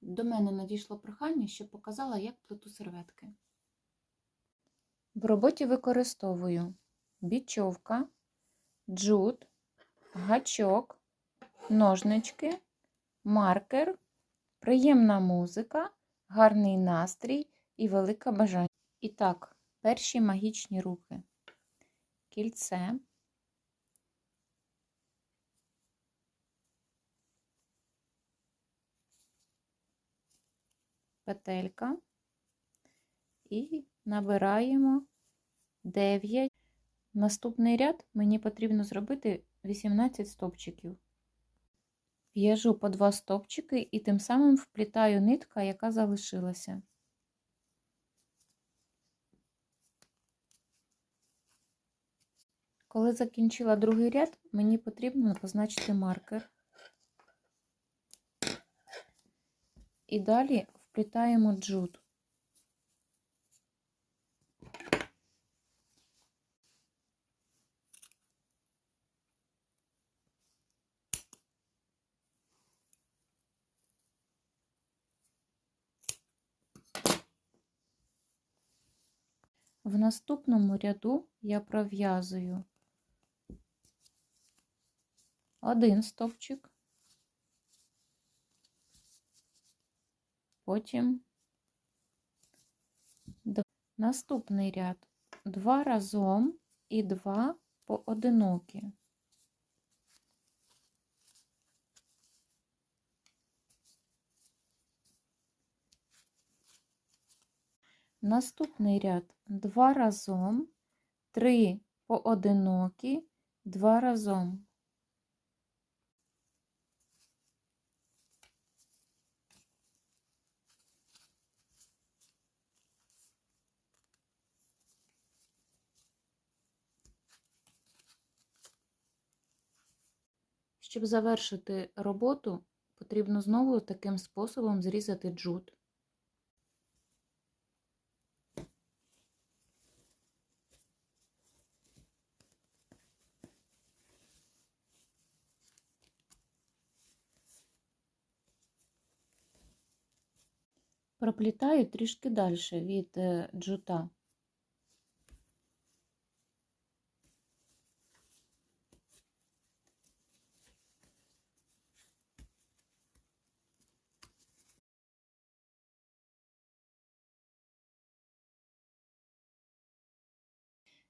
До мене надійшло прохання, щоб показала, як плету серветки. В роботі використовую бічовка, джут, гачок, ножнички, маркер, приємна музика, гарний настрій і велике бажання. І так, перші магічні рухи. Кільце. Петелька. І набираємо 9. Наступний ряд мені потрібно зробити 18 стопчиків. В'яжу по 2 стопчики і тим самим вплітаю нитка, яка залишилася. Коли закінчила другий ряд, мені потрібно позначити маркер. І далі вплітаємо джут. В наступному ряду я пров'язую один стовпчик, потім наступний ряд два разом і два поодинокі. Наступний ряд два разом, три поодинокі, два разом. Щоб завершити роботу, потрібно знову таким способом зрізати джут. Проплітаю трішки далі від е, джута.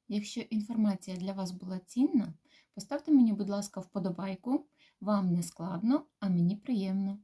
Якщо інформація для вас була цінна, поставте мені, будь ласка, вподобайку. Вам не складно, а мені приємно.